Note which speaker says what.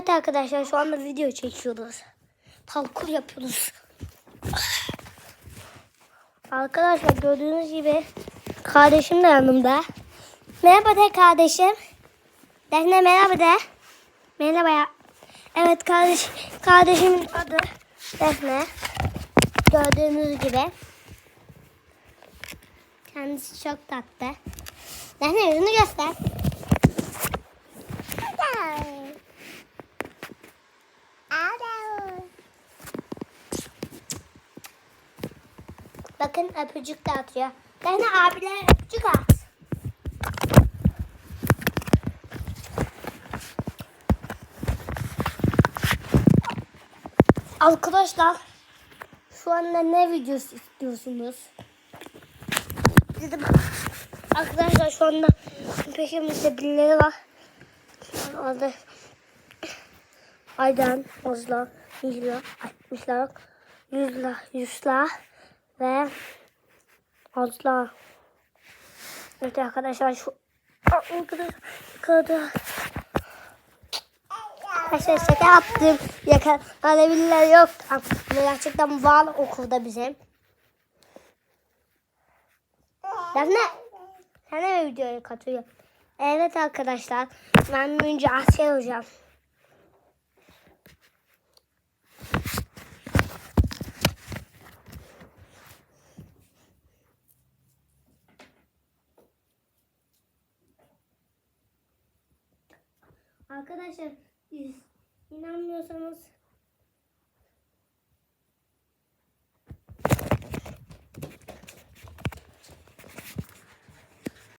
Speaker 1: Evet arkadaşlar şu anda video çekiyoruz. Parkur yapıyoruz. Arkadaşlar gördüğünüz gibi kardeşim de yanımda. Merhaba de kardeşim. Defne merhaba de. Merhaba ya. Evet kardeş, kardeşimin adı Defne. Gördüğünüz gibi. Kendisi çok tatlı. Defne yüzünü göster. Bakın öpücük de atıyor. Defne abiler öpücük at. Arkadaşlar şu anda ne videosu istiyorsunuz? Dedim. Arkadaşlar şu anda peşimizde birileri var. Adı Aydan, Ozla, Mihla, Mihla, Yüzla, Yüzla ve Ozla. Evet arkadaşlar şu Arkadaşlar Arkadaşlar şaka yaptım. Yakalanabilirler yok. Ama gerçekten var okulda bizim. Defne. Sen de videoya katılıyor? Evet arkadaşlar. Ben önce asker olacağım. Arkadaşlar inanmıyorsanız